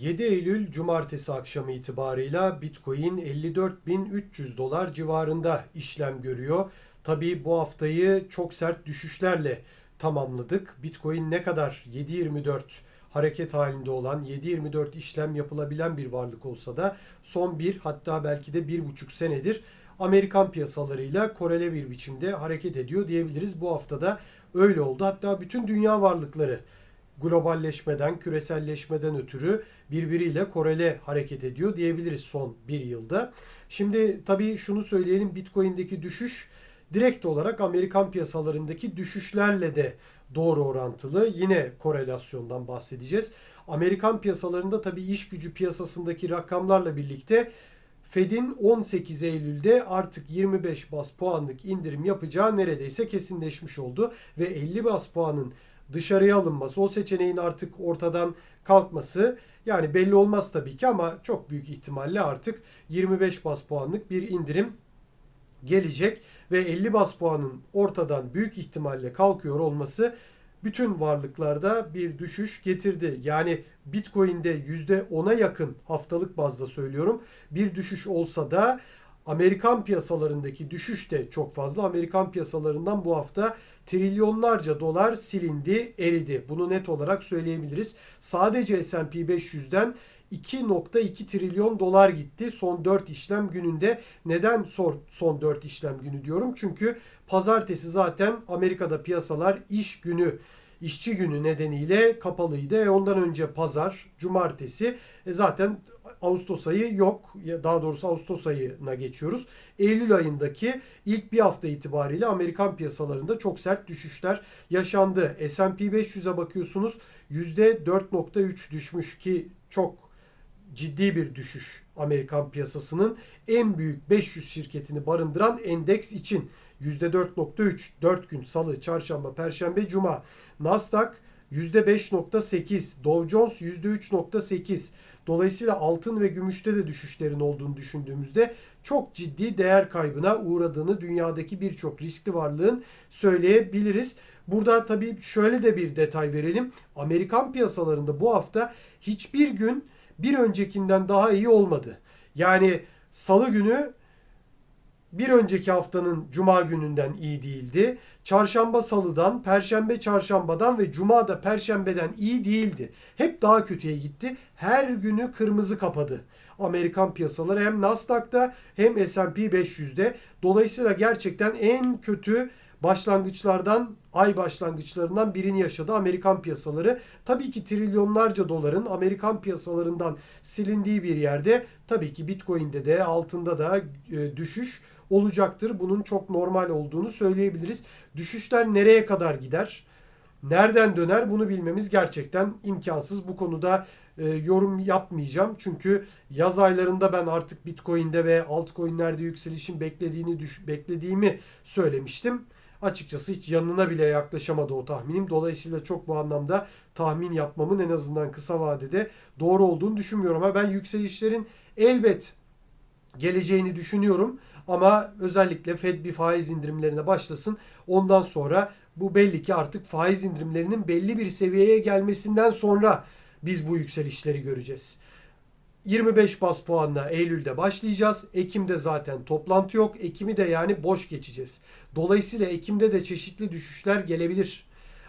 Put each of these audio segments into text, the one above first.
7 Eylül Cumartesi akşamı itibarıyla Bitcoin 54.300 dolar civarında işlem görüyor. Tabii bu haftayı çok sert düşüşlerle tamamladık. Bitcoin ne kadar 7.24 hareket halinde olan 7.24 işlem yapılabilen bir varlık olsa da son bir hatta belki de bir buçuk senedir Amerikan piyasalarıyla korele bir biçimde hareket ediyor diyebiliriz. Bu haftada öyle oldu. Hatta bütün dünya varlıkları globalleşmeden, küreselleşmeden ötürü birbiriyle korele hareket ediyor diyebiliriz son bir yılda. Şimdi tabii şunu söyleyelim Bitcoin'deki düşüş direkt olarak Amerikan piyasalarındaki düşüşlerle de doğru orantılı. Yine korelasyondan bahsedeceğiz. Amerikan piyasalarında tabii iş gücü piyasasındaki rakamlarla birlikte Fed'in 18 Eylül'de artık 25 bas puanlık indirim yapacağı neredeyse kesinleşmiş oldu ve 50 bas puanın dışarıya alınması, o seçeneğin artık ortadan kalkması yani belli olmaz tabii ki ama çok büyük ihtimalle artık 25 bas puanlık bir indirim gelecek ve 50 bas puanın ortadan büyük ihtimalle kalkıyor olması bütün varlıklarda bir düşüş getirdi. Yani Bitcoin'de %10'a yakın haftalık bazda söylüyorum bir düşüş olsa da Amerikan piyasalarındaki düşüş de çok fazla. Amerikan piyasalarından bu hafta trilyonlarca dolar silindi, eridi. Bunu net olarak söyleyebiliriz. Sadece S&P 500'den 2.2 trilyon dolar gitti son 4 işlem gününde. Neden son 4 işlem günü diyorum? Çünkü pazartesi zaten Amerika'da piyasalar iş günü işçi günü nedeniyle kapalıydı. E ondan önce pazar, cumartesi e zaten Ağustos ayı yok. Daha doğrusu Ağustos ayına geçiyoruz. Eylül ayındaki ilk bir hafta itibariyle Amerikan piyasalarında çok sert düşüşler yaşandı. S&P 500'e bakıyorsunuz %4.3 düşmüş ki çok ciddi bir düşüş Amerikan piyasasının en büyük 500 şirketini barındıran endeks için %4.3 4 gün salı, çarşamba, perşembe, cuma. Nasdaq %5.8, Dow Jones %3.8. Dolayısıyla altın ve gümüşte de düşüşlerin olduğunu düşündüğümüzde çok ciddi değer kaybına uğradığını dünyadaki birçok riskli varlığın söyleyebiliriz. Burada tabii şöyle de bir detay verelim. Amerikan piyasalarında bu hafta hiçbir gün bir öncekinden daha iyi olmadı. Yani salı günü bir önceki haftanın cuma gününden iyi değildi. Çarşamba salıdan, perşembe çarşambadan ve cuma da perşembeden iyi değildi. Hep daha kötüye gitti. Her günü kırmızı kapadı. Amerikan piyasaları hem Nasdaq'ta hem S&P 500'de. Dolayısıyla gerçekten en kötü başlangıçlardan, ay başlangıçlarından birini yaşadı Amerikan piyasaları. Tabii ki trilyonlarca doların Amerikan piyasalarından silindiği bir yerde tabii ki Bitcoin'de de altında da e, düşüş olacaktır. Bunun çok normal olduğunu söyleyebiliriz. Düşüşler nereye kadar gider? Nereden döner bunu bilmemiz gerçekten imkansız. Bu konuda e, yorum yapmayacağım. Çünkü yaz aylarında ben artık Bitcoin'de ve altcoin'lerde yükselişin beklediğini düş beklediğimi söylemiştim. Açıkçası hiç yanına bile yaklaşamadı o tahminim. Dolayısıyla çok bu anlamda tahmin yapmamın en azından kısa vadede doğru olduğunu düşünmüyorum. Ha ben yükselişlerin elbet geleceğini düşünüyorum. Ama özellikle Fed bir faiz indirimlerine başlasın. Ondan sonra bu belli ki artık faiz indirimlerinin belli bir seviyeye gelmesinden sonra biz bu yükselişleri göreceğiz. 25 bas puanla Eylül'de başlayacağız. Ekim'de zaten toplantı yok. Ekim'i de yani boş geçeceğiz. Dolayısıyla Ekim'de de çeşitli düşüşler gelebilir.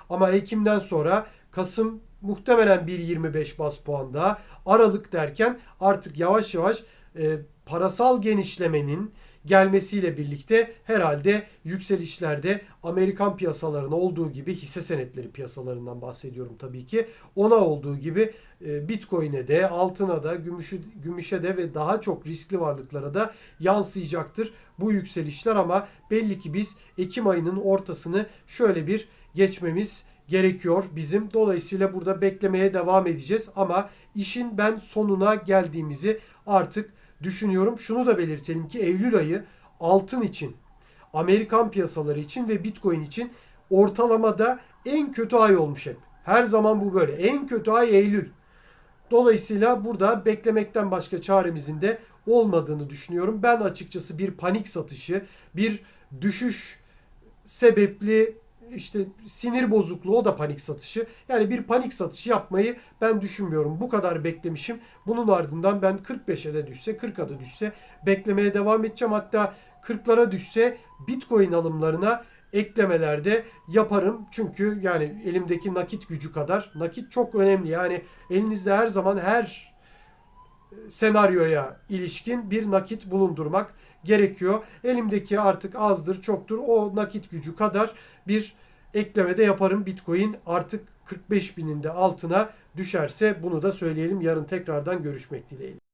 Ama Ekim'den sonra Kasım muhtemelen bir 25 bas puan daha. Aralık derken artık yavaş yavaş e, parasal genişlemenin gelmesiyle birlikte herhalde yükselişlerde Amerikan piyasalarına olduğu gibi hisse senetleri piyasalarından bahsediyorum tabii ki. Ona olduğu gibi e, Bitcoin'e de, altına da, gümüşü, gümüşe de ve daha çok riskli varlıklara da yansıyacaktır bu yükselişler ama belli ki biz Ekim ayının ortasını şöyle bir geçmemiz gerekiyor bizim. Dolayısıyla burada beklemeye devam edeceğiz ama işin ben sonuna geldiğimizi artık düşünüyorum. Şunu da belirtelim ki Eylül ayı altın için, Amerikan piyasaları için ve Bitcoin için ortalamada en kötü ay olmuş hep. Her zaman bu böyle. En kötü ay Eylül. Dolayısıyla burada beklemekten başka çaremizin de olmadığını düşünüyorum. Ben açıkçası bir panik satışı, bir düşüş sebepli işte sinir bozukluğu o da panik satışı. Yani bir panik satışı yapmayı ben düşünmüyorum. Bu kadar beklemişim. Bunun ardından ben 45'e de düşse 40'a da düşse beklemeye devam edeceğim. Hatta 40'lara düşse Bitcoin alımlarına eklemelerde yaparım. Çünkü yani elimdeki nakit gücü kadar nakit çok önemli. Yani elinizde her zaman her senaryoya ilişkin bir nakit bulundurmak gerekiyor. Elimdeki artık azdır çoktur o nakit gücü kadar bir eklemede yaparım. Bitcoin artık 45 binin de altına düşerse bunu da söyleyelim. Yarın tekrardan görüşmek dileğiyle.